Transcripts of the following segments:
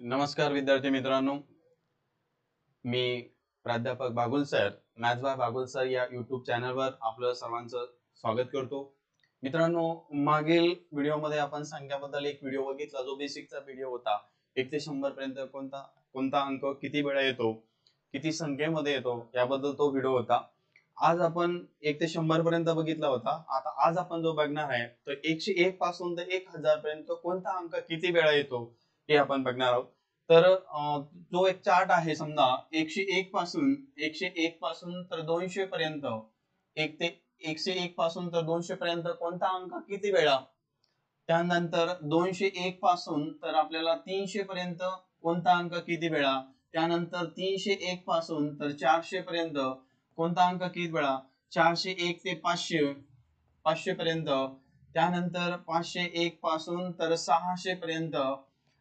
नमस्कार विद्यार्थी मित्रांनो. मी प्राध्यापक Bagul sir maths by Bagul sir या युट्यूब चॅनलवर आपलं सर्वांचं स्वागत करतो. मित्रांनो मागील व्हिडिओमध्ये आपण संख्याबद्दल एक व्हिडिओ बघितला जो बेसिकचा व्हिडिओ होता. एक ते शंभर पर्यंत कोणता कोणता अंक किती वेळा येतो किती संख्येमध्ये येतो याबद्दल तो व्हिडिओ होता. आज आपण एक ते शंभर पर्यंत बघितला होता. आता आज आपण जो बघणार आहे तो एकशे एक पासून ते एक हजार पर्यंत कोणता अंक किती वेळा येतो हे आपण बघणार आहोत. तर जो एक चार्ट आहे समजा एकशे एक पासून एकशे एक पासून तर दोनशे पर्यंत एक ते एकशे एक पासून तर दोनशे पर्यंत कोणता अंक किती वेळा? त्यानंतर दोनशे एक पासून तर आपल्याला तीनशे पर्यंत कोणता अंक किती वेळा? त्यानंतर तीनशे एक पासून तर चारशे पर्यंत कोणता अंक किती वेळा? चारशे एक ते पाचशे पाचशे पर्यंत. त्यानंतर पाचशे एक पासून तर सहाशे पर्यंत.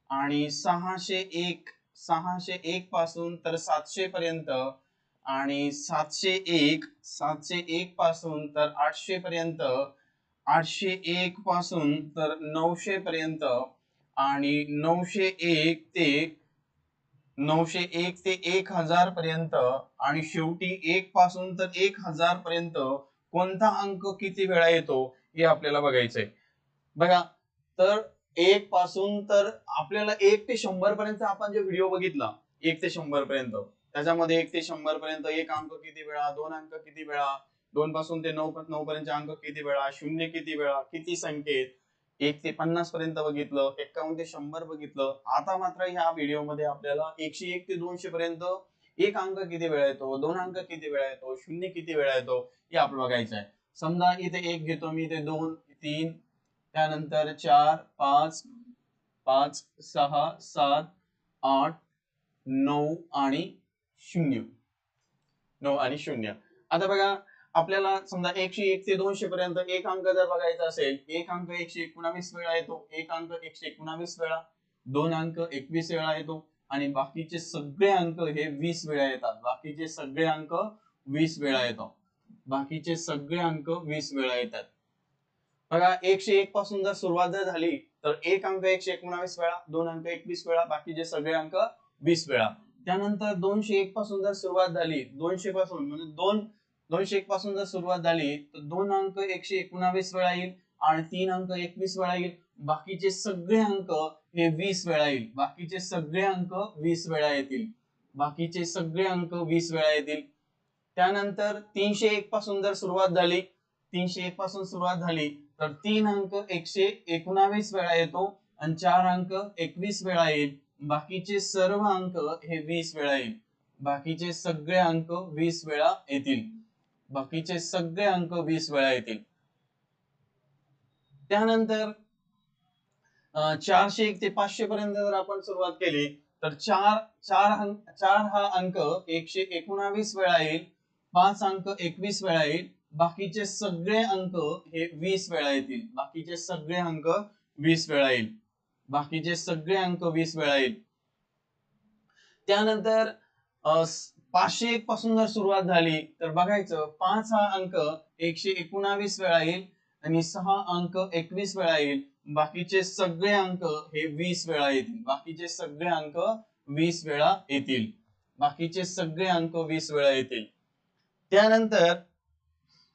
आणि सहाशे एक सहाशे एक पासून तर सातशे पर्यंत. आणि सातशे एक सातशे एक पासून तर आठशे पर्यंत. आठशे एक पासून तर नऊशे पर्यंत. आणि नऊशे एक ते नऊशे एक ते एक हजार पर्यंत. आणि शेवटी एक पासून तर एक हजार पर्यंत कोणता अंक किती वेळा येतो हे आपल्याला बघायचंय. बघा तर एक पासून तर आपल्याला एक ते शंभर पर्यंत आपण जे व्हिडिओ बघितला एक ते शंभर पर्यंत. त्याच्यामध्ये एक ते शंभर पर्यंत एक अंक किती वेळा दोन अंक किती वेळा दोन पासून ते नऊ नऊ पर्यंत अंक किती वेळा शून्य किती वेळा किती संख्येत एक ते पन्नास पर्यंत बघितलं एक्कावन्न ते शंभर बघितलं. आता मात्र ह्या व्हिडिओमध्ये आपल्याला एकशे एक ते दोनशे पर्यंत एक अंक किती वेळा येतो दोन अंक किती वेळा येतो शून्य किती वेळा येतो हे आपलं बघायचं आहे समजा इथे एक घेतो मी इथे दोन तीन त्यानंतर चार पाच पाच सहा सात आठ नऊ आणि शून्य. नऊ आणि शून्य. आता बघा आपल्याला समजा एकशे एक ते दोनशे पर्यंत एक अंक जर बघायचा असेल एक अंक एकशे एकोणावीस वेळा येतो एक अंक एकशे एकोणावीस वेळा दोन अंक एकवीस वेळा येतो आणि बाकीचे सगळे अंक हे वीस वेळा येतात. बाकीचे सगळे अंक वीस वेळा येतो बाकीचे सगळे अंक वीस वेळा येतात. बघा एकशे एक पासून जर सुरुवात जर झाली तर एक अंक एकशे एकोणावीस वेळा दोन अंक एकवीस वेळा बाकीचे सगळे अंक वीस वेळा. त्यानंतर दोनशे एक पासून जर सुरुवात झाली दोनशे पासून म्हणजे दोन दोनशे एक पासून जर सुरुवात झाली तर दोन अंक एकशे एकोणावीस वेळा येईल आणि तीन अंक एकवीस वेळा येईल. बाकीचे सगळे अंक हे वीस वेळा येईल. बाकीचे सगळे अंक वीस वेळा येतील. बाकीचे सगळे अंक वीस वेळा येतील. त्यानंतर तीनशे एक पासून जर सुरुवात झाली तीनशे एक पासून सुरुवात झाली तर तीन अंक एकशे एकोणावीस वेळा येतो आणि चार अंक एकवीस वेळा येईल. बाकीचे सर्व अंक हे वीस वेळा येईल. बाकीचे सगळे अंक वीस वेळा येतील. बाकीचे सगळे अंक वीस वेळा येतील. त्यानंतर चारशे एक ते पाचशे पर्यंत जर आपण सुरुवात केली तर चार चार अंक चार हा अंक एकशे एकोणावीस वेळा येईल. पाच अंक एकवीस वेळा येईल. बाकीचे सगळे अंक हे वीस वेळा येतील. बाकीचे सगळे अंक वीस वेळा येईल. बाकीचे सगळे अंक वीस वेळा येईल. त्यानंतर अं, पाचशे एक पासून जर सुरुवात झाली तर बघायचं पाच हा अंक एकशे एकोणावीस वेळा येईल आणि सहा अंक एकवीस वेळा येईल. बाकीचे सगळे अंक हे वीस वेळा येतील. बाकीचे सगळे अंक वीस वेळा येतील. बाकीचे सगळे अंक वीस वेळा येतील. त्यानंतर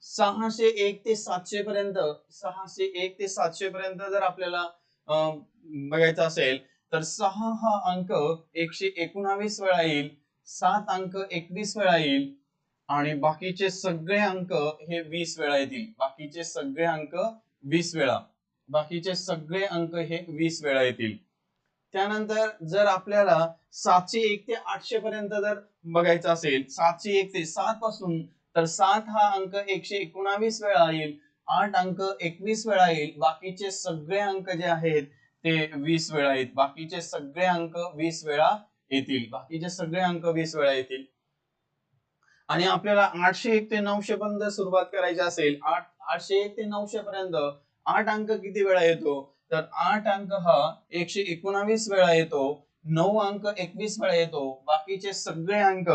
सहाशे एक ते सातशे पर्यंत सहाशे एक ते सातशे पर्यंत जर आपल्याला बघायचं असेल तर सहा हा अंक एकशे एकोणावीस वेळा येईल सात अंक एकवीस वेळा येईल आणि बाकीचे सगळे अंक हे वीस वेळा येतील. बाकीचे सगळे अंक वीस वेळा. बाकीचे सगळे अंक हे वीस वेळा येतील. त्यानंतर जर आपल्याला सातशे एक ते आठशे पर्यंत जर बघायचं असेल सातशे एक ते सात पासून तर सात हा अंक एकशे एकोणावीस वेळा येईल. आठ अंक एकवीस वेळा येईल. बाकीचे सगळे अंक जे आहेत ते वीस वेळा येत. बाकीचे सगळे अंक वीस वेळा येतील. बाकीचे सगळे अंक वीस वेळा येतील. आणि आपल्याला आठशे एक ते नऊशे पर्यंत सुरुवात करायची असेल आठ आठशे एक ते नऊशे पर्यंत आठ अंक किती वेळा येतो? तर आठ अंक हा एकशे एकोणावीस वेळा येतो. नऊ अंक एकवीस वेळा येतो. बाकीचे सगळे अंक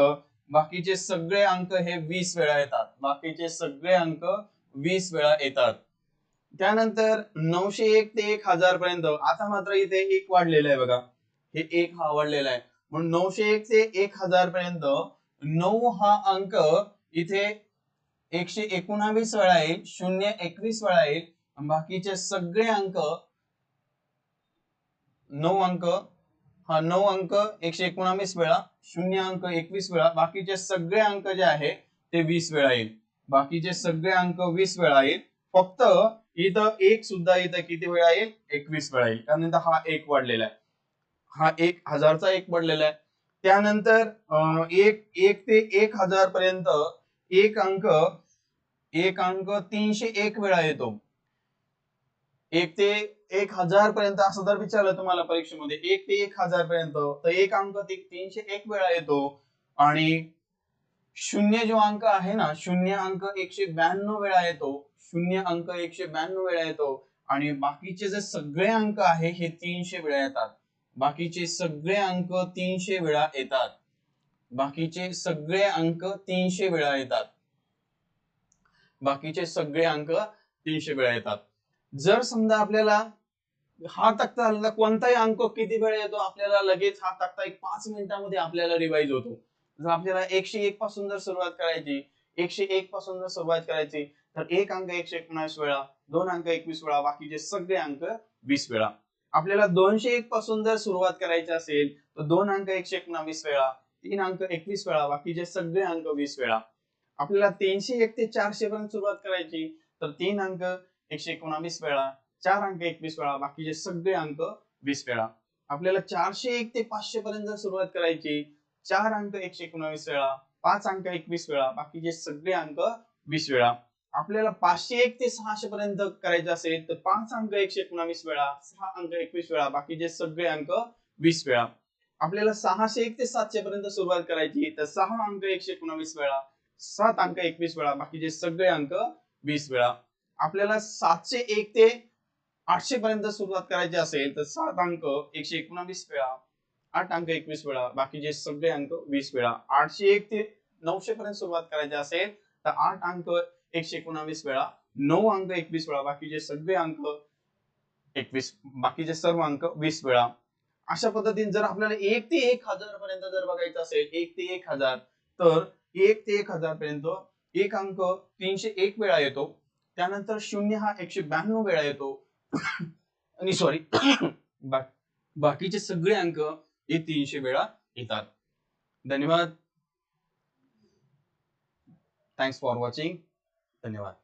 बाकीचे सगळे अंक हे वीस वेळा येतात. बाकीचे सगळे अंक वीस वेळा येतात. त्यानंतर नऊशे एक ते एक हजार पर्यंत आता मात्र इथे एक वाढलेलं आहे बघा. हे एक हा वाढलेला आहे. म्हणून नऊशे एक ते एक हजार पर्यंत नऊ हा अंक इथे एकशे एकोणावीस वेळा येईल शून्य एकवीस वेळा येईल. बाकीचे सगळे अंक नऊ अंक हा नऊ अंक एकशे एकोणावीस वेळा शून्य अंक एकवीस वेळा. बाकीचे सगळे अंक जे आहे ते वीस वेळा येईल. बाकीचे सगळे अंक वीस वेळा येईल. फक्त इथं एक सुद्धा इथं किती वेळा येईल? एकवीस वेळा येईल. त्यानंतर हा एक वाढलेला आहे. हा एक हजारचा एक पडलेला आहे. त्यानंतर एक एक ते एक हजार पर्यंत एक अंक एक अंक तीनशे एक वेळा येतो. एक ते एक हजार पर्यंत असं जर विचारलं तुम्हाला परीक्षेमध्ये एक ते एक हजार पर्यंत तर एक अंक ते तीनशे एक वेळा येतो. आणि शून्य जो अंक आहे ना शून्य अंक एकशे ब्याण्णव वेळा येतो. शून्य अंक एकशे ब्याण्णव वेळा येतो. आणि बाकीचे जे सगळे अंक आहे हे तीनशे वेळा येतात. बाकीचे सगळे अंक तीनशे वेळा येतात. बाकीचे सगळे अंक तीनशे वेळा येतात. बाकीचे सगळे अंक तीनशे वेळा येतात. जर समजा आपल्याला हा तक्ता आलेला कोणताही अंक किती वेळ येतो आपल्याला लगेच हा तक्ता एक पाच मिनिटांमध्ये आपल्याला रिवाईज होतो. जर आपल्याला एकशे एक पासून जर सुरुवात करायची एकशे एक पासून जर सुरुवात करायची तर एक अंक एकशे एकोणास वेळा दोन अंक एकवीस वेळा बाकीचे सगळे अंक वीस वेळा. आपल्याला दोनशे एक पासून जर सुरुवात करायची असेल तर दोन अंक एकशे एकोणावीस वेळा तीन अंक एकवीस वेळा बाकीचे सगळे अंक वीस वेळा. आपल्याला तीनशे एक ते चारशे पर्यंत सुरुवात करायची तर तीन अंक एकशे एकोणावीस वेळा चार अंक एकवीस वेळा बाकीचे सगळे अंक वीस वेळा. आपल्याला चारशे एक ते पाचशे पर्यंत जर सुरुवात करायची चार अंक एकशे एकोणावीस वेळा पाच अंक एकवीस वेळा बाकीचे सगळे अंक वीस वेळा. आपल्याला पाचशे एक ते सहाशे पर्यंत करायचे असेल तर पाच अंक एकशे एकोणावीस वेळा सहा अंक एकवीस वेळा बाकीचे सगळे अंक वीस वेळा. आपल्याला सहाशे एक ते सातशे पर्यंत सुरुवात करायची तर सहा अंक एकशे एकोणावीस वेळा सात अंक एकवीस वेळा बाकीचे सगळे अंक वीस वेळा. आपल्याला सातशे एक ते आठशे पर्यंत सुरुवात करायची असेल तर सात अंक एकशे एकोणावीस वेळा आठ अंक एकवीस वेळा बाकीचे सगळे अंक वीस वेळा आठशे एक ते नऊशे पर्यंत सुरुवात करायची असेल तर आठ अंक एकशे एकोणावीस वेळा नऊ अंक एकवीस वेळा बाकीचे सगळे अंक एकवीस बाकीचे सर्व अंक वीस वेळा. अशा पद्धतीने जर आपल्याला एक ते एक हजार पर्यंत जर बघायचं असेल एक ते एक हजार तर एक ते एक हजार पर्यंत एक अंक तीनशे एक वेळा येतो. त्यानंतर शून्य हा एकशे ब्याण्णव वेळा येतो. आणि सॉरी बाकीचे सगळे अंक हे तीनशे वेळा येतात. धन्यवाद. थँक्स फॉर वॉचिंग धन्यवाद.